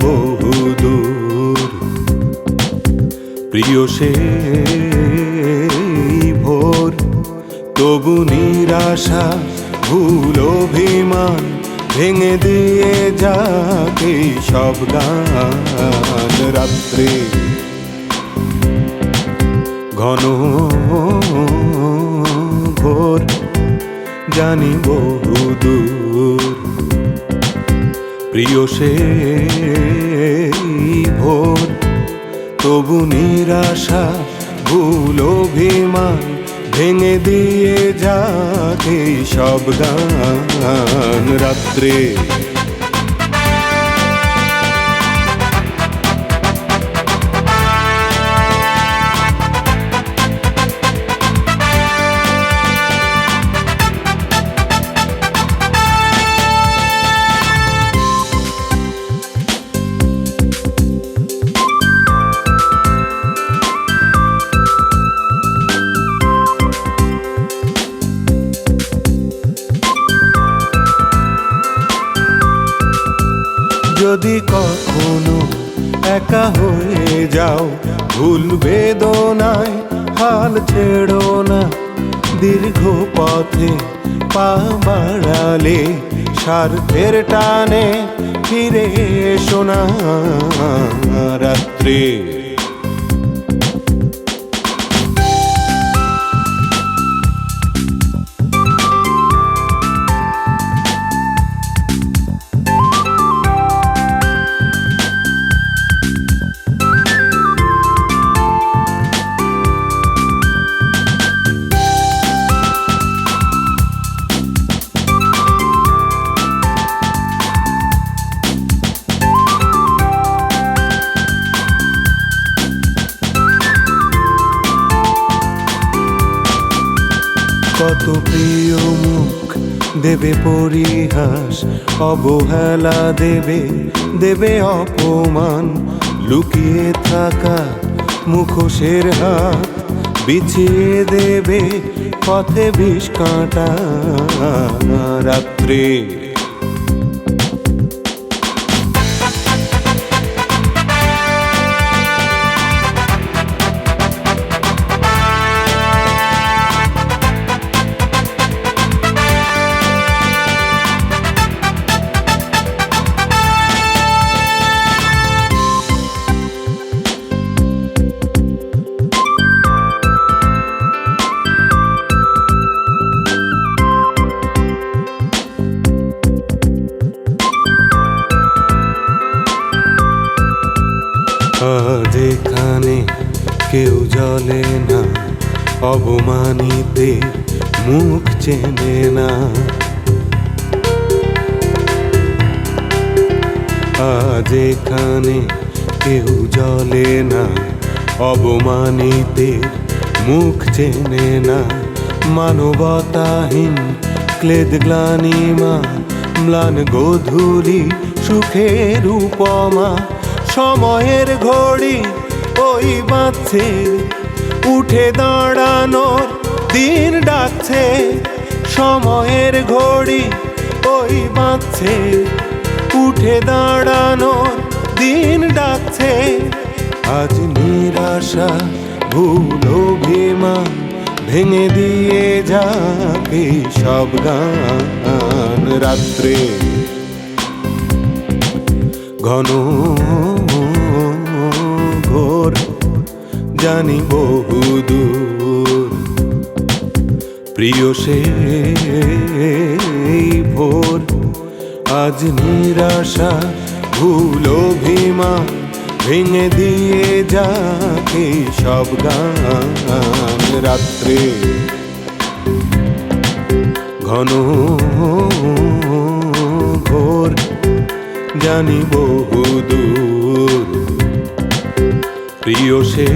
বহুদূর। প্রিয় সে ভোর, তবু নিরাশা, ভুল অভিমান ভেঙে দিয়ে যাকে সব গান রাত্রে। ঘন ভোর, জানি বহুদূর। প্রিয় সে ভোর তবু নিরাশা ভুল অভিমান ভেঙে দিয়ে যাকে সব গান রাত্রে। যদি কখনো একা হয়ে যাও, ভুল বেদনায় হাল ছেড়ো না। দীর্ঘ পথে পা বাড়ালে স্বার্থের টানে ফিরে শোনা রাত্রে কত প্রিয় মুখ দেবে পরিহাস, অবহেলা দেবে দেবে অপমান। লুকিয়ে থাকা মুখোশের হাত বিছিয়ে দেবে পথে বিষ কাঁটা। রাত্রে এখানে কেউ জলে না, অবমানিতে মুখ চেনে না। এখানে কেউ জলে না, অবমানিতে মুখ চেনে না। মানবতাহীন, ক্লেদ গ্লানিমা, ম্লান গোধূলি সুখের উপমা সময়ের ঘড়ি ওই বাঁচছে উঠে দাঁড়ানোর দিন ডাকছে। সময়ের ঘড়ি ওই বাঁচছে উঠে দাঁড়ানোর দিন ডাকছে। আজ নিরাশা, ভুল অভিমান ভেঙে দিয়ে যাকে সব গান। রাত্রে ঘন ঘোর, জানি বহুদূর প্রিয় সে ভোর, আজ নিরাশা, ভুল অভিমান ভেঙে দিয়ে যাকে সব গান রাত্রে। ঘন জানি বহুদূর। প্রিয় সে